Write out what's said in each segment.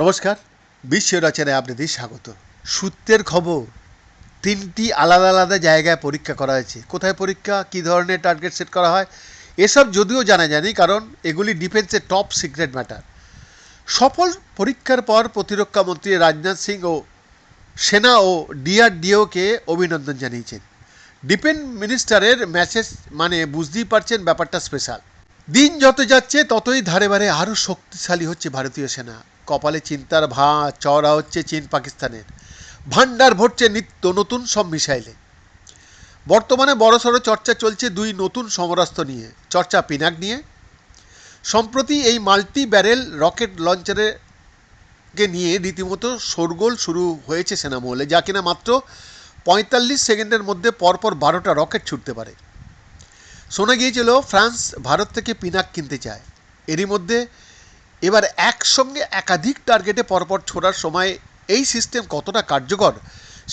নমস্কার, বিশ্ব রচনায় আপনাদের স্বাগত। সূত্রের খবর, তিনটি আলাদা আলাদা জায়গায় পরীক্ষা করা হয়েছে। কোথায় পরীক্ষা, কী ধরনের টার্গেট সেট করা হয়, এসব যদিও জানা যায়নি, কারণ এগুলি ডিফেন্সের টপ সিক্রেট ম্যাটার সফল পরীক্ষার পর প্রতিরক্ষা মন্ত্রী রাজনাথ সিং ও সেনা ও ডিআরডিওকে অভিনন্দন জানিয়েছেন। ডিফেন্স মিনিস্টারের মেসেজ মানে বুঝতেই পারছেন ব্যাপারটা স্পেশাল। দিন যত যাচ্ছে, ততই ধারে বারে আরও শক্তিশালী হচ্ছে ভারতীয় সেনা। কপালে চিন্তার ভা চড়া হচ্ছে চীন পাকিস্তানের। ভান্ডার ভরছে নিত্য নতুন সব মিসাইলে। বর্তমানে বড়সড় চর্চা চলছে দুই নতুন সমরাস্ত্র নিয়ে। চর্চা পিনাক নিয়ে। সম্প্রতি এই মাল্টি ব্যারেল রকেট লঞ্চারে কে নিয়ে রীতিমতো শোরগোল শুরু হয়েছে সেনামহলে যা কিনা মাত্র পঁয়তাল্লিশ সেকেন্ডের মধ্যে পরপর বারোটা রকেট ছুটতে পারে। শোনা গিয়েছিল, ফ্রান্স ভারত থেকে পিনাক কিনতে চায়। এরই মধ্যে এবার একসঙ্গে একাধিক টার্গেটে পরপর ছোড়ার সময় এই সিস্টেম কতটা কার্যকর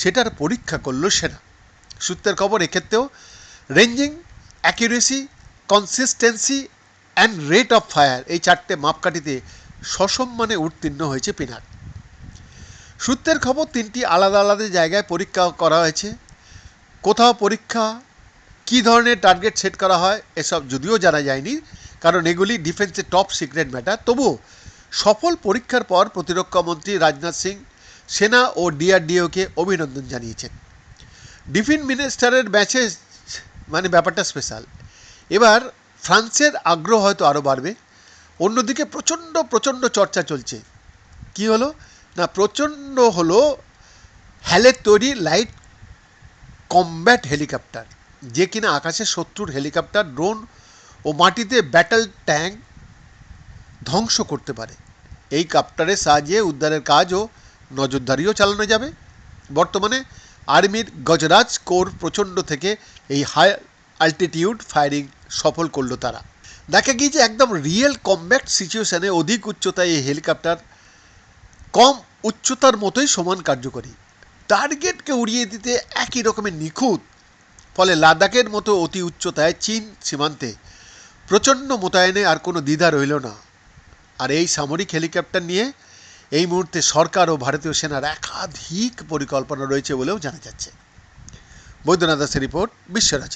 সেটার পরীক্ষা করল সেনা। সূত্রের খবর, এক্ষেত্রেও ranging, accuracy, consistency and rate of fire এই চারটে মাপকাঠিতে সসম্মানে উত্তীর্ণ হয়েছে পিনাক। সূত্রের খবর, তিনটি আলাদা আলাদা জায়গায় পরীক্ষা করা হয়েছে। কোথাও পরীক্ষা, কী ধরনের টার্গেট সেট করা হয়, এসব যদিও জানা যায়নি, কারণ এগুলি ডিফেন্সের টপ সিক্রেট ম্যাটার তবুও সফল পরীক্ষার পর প্রতিরক্ষা মন্ত্রী রাজনাথ সিং সেনা ও ডিআরডিওকে অভিনন্দন জানিয়েছেন। ডিফেন্স মিনিস্টারের ম্যাচে মানে ব্যাপারটা স্পেশাল এবার ফ্রান্সের আগ্রহ হয়তো আরও বাড়বে। অন্যদিকে প্রচণ্ড প্রচণ্ড চর্চা চলছে। কি হলো? না, প্রচণ্ড হলো হ্যালের তৈরি লাইট কমব্যাট হেলিকপ্টার যে কিনা আকাশে শত্রুর হেলিকপ্টার ড্রোন ও মাটিতে ব্যাটল ট্যাঙ্ক ধ্বংস করতে পারে। এই কাপ্টারের সাহায্যে উদ্ধারের কাজ ও নজরদারিও চালানো যাবে। বর্তমানে আর্মির গজরাজ কোর প্রচণ্ড থেকে এই হাই অ্যাল্টিটিউড ফায়ারিং সফল করল তারা। দেখা গিয়েছে একদম রিয়েল কমব্যাক্ট সিচুয়েশনে অধিক উচ্চতায় এই হেলিকপ্টার কম উচ্চতার মতোই সমান কার্যকরী। টার্গেটকে উড়িয়ে দিতে একই রকমের নিখুঁত, ফলে লাদাখের মতো অতি উচ্চতায় চীন সীমান্তে প্রচণ্ড মোতায়েনে আর কোনো দ্বিধা রইল না। আর এই সামরিক হেলিকপ্টার নিয়ে এই মুহূর্তে সরকার ও ভারতীয় সেনার একাধিক পরিকল্পনা রয়েছে বলেও জানা যাচ্ছে। বৈদ্যনাথ দাসের রিপোর্ট বিশ্বরাচন